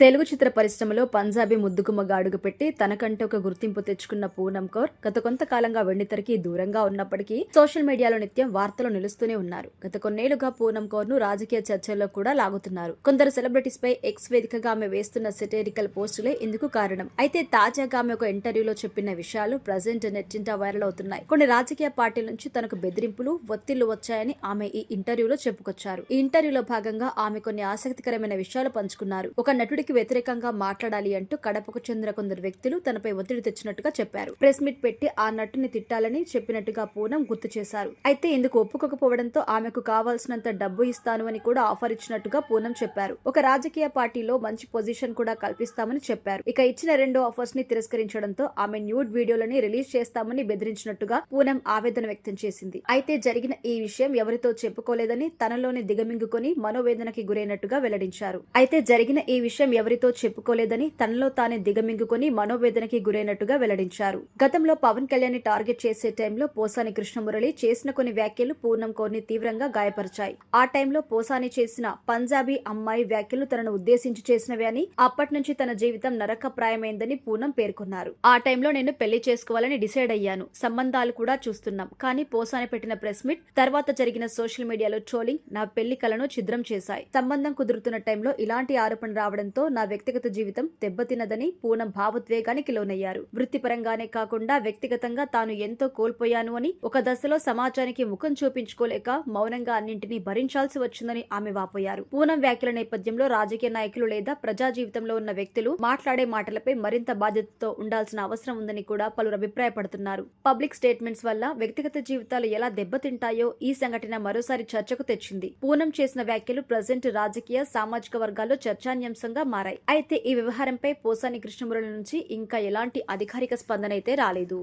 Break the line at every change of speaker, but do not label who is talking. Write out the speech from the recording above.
తెలుగు చిత్ర పరిశ్రమలో పంజాబీ ముద్దుగుమ్మగా అడుగుపెట్టి తనకంటే ఒక గుర్తింపు తెచ్చుకున్న పూనం కౌర్ గత కొంతకాలంగా వెండితెరకి దూరంగా ఉన్నప్పటికీ సోషల్ మీడియాలో నిత్యం వార్తలు నిలుస్తూనే ఉన్నారు. గత కొన్నేళ్ళుగా పూనం కౌర్ను రాజకీయ చర్చల్లో కూడా లాగుతున్నారు. కొందరు సెలబ్రిటీస్ పై ఎక్స్ వేదికగా ఆమె వేస్తున్న సెటేరికల్ పోస్టులే ఇందుకు కారణం. అయితే తాజాగా ఆమె ఒక ఇంటర్వ్యూలో చెప్పిన విషయాలు ప్రజెంట్ నెట్టింట వైరల్ అవుతున్నాయి. కొన్ని రాజకీయ పార్టీల నుంచి తనకు బెదిరింపులు ఒత్తిళ్ళు వచ్చాయని ఆమె ఈ ఇంటర్వ్యూలో చెప్పుకొచ్చారు. ఈ ఇంటర్వ్యూలో భాగంగా ఆమె కొన్ని ఆసక్తికరమైన విషయాలు పంచుకున్నారు. ఒక నటుడికి వ్యతిరేకంగా మాట్లాడాలి అంటూ కడపకు చెందిన కొందరు వ్యక్తులు తనపై ఒత్తిడి తెచ్చినట్టుగా చెప్పారు. ప్రెస్ మీట్ పెట్టి ఆ నటుని తిట్టాలని చెప్పినట్టుగా పూనం గుర్తు చేశారు. అయితే ఇందుకు ఒప్పుకోకపోవడంతో ఆమెకు కావాల్సినంత డబ్బు ఇస్తాను అని కూడా ఆఫర్ ఇచ్చినట్టుగా పూనం చెప్పారు. ఒక రాజకీయ పార్టీలో మంచి పొజిషన్ కూడా కల్పిస్తామని చెప్పారు. ఇక ఇచ్చిన రెండు ఆఫర్స్ని తిరస్కరించడంతో ఆమె న్యూడ్ వీడియోలని రిలీజ్ చేస్తామని బెదిరించినట్టుగా పూనం ఆవేదన వ్యక్తం చేసింది. అయితే జరిగిన ఈ విషయం ఎవరితో చెప్పుకోలేదని తనలోనే దిగమింగుకొని మనోవేదనకి గురైనట్టుగా వెల్లడించారు. అయితే జరిగిన ఈ విషయం ఎవరితో చెప్పుకోలేదని తనలో తానే దిగమింగుకొని మనోవేదనకి గురైనట్టుగా వెల్లడించారు. గతంలో పవన్ కళ్యాణ్ టార్గెట్ చేసే టైంలో పోసాని కృష్ణమురళి చేసిన కొన్ని వ్యాఖ్యలు పూర్ణం కోర్ని తీవ్రంగా గాయపరిచాయి. ఆ టైంలో పోసాని చేసిన పంజాబీ అమ్మాయి వ్యాఖ్యలు తనను ఉద్దేశించి చేసినవి అని అప్పటి నుంచి తన జీవితం నరకప్రాయమైందని పూనం పేర్కొన్నారు. ఆ టైంలో నేను పెళ్ళి చేసుకోవాలని డిసైడ్ అయ్యాను. సంబంధాలు కూడా చూస్తున్నాం. కానీ పోసాని పెట్టిన ప్రెస్ మీట్ తర్వాత జరిగిన సోషల్ మీడియాలో ట్రోలింగ్ నా పెళ్ళి కలను ఛిద్రం చేశాయి. సంబంధం కుదురుతున్న టైంలో ఇలాంటి ఆరోపణ రావడంతో నా వ్యక్తిగత జీవితం దెబ్బతిన్నదని పూనం భావోద్వేగానికి లోనయ్యారు. వృత్తిపరంగానే కాకుండా వ్యక్తిగతంగా తాను ఎంతో కోల్పోయాను అని ఒక దశలో సమాజానికి ముఖం చూపించుకోలేక మౌనంగా అన్నింటినీ భరించాల్సి వచ్చిందని ఆమె వాపోయారు. పూనం వ్యాఖ్యల నేపథ్యంలో రాజకీయ నాయకులు లేదా ప్రజా జీవితంలో ఉన్న వ్యక్తులు మాట్లాడే మాటలపై మరింత బాధ్యతతో ఉండాల్సిన అవసరం ఉందని కూడా పలువురు అభిప్రాయపడుతున్నారు. పబ్లిక్ స్టేట్మెంట్స్ వల్ల వ్యక్తిగత జీవితాలు ఎలా దెబ్బతింటాయో ఈ సంఘటన మరోసారి చర్చకు తెచ్చింది. పూనం చేసిన వ్యాఖ్యలు ప్రజెంట్ రాజకీయ సామాజిక వర్గాల్లో చర్చాన్యాంశంగా మారాయి. అయితే ఈ వ్యవహారంపై పోసాని కృష్ణమురళి నుంచి ఇంకా ఎలాంటి అధికారిక స్పందన అయితే రాలేదు.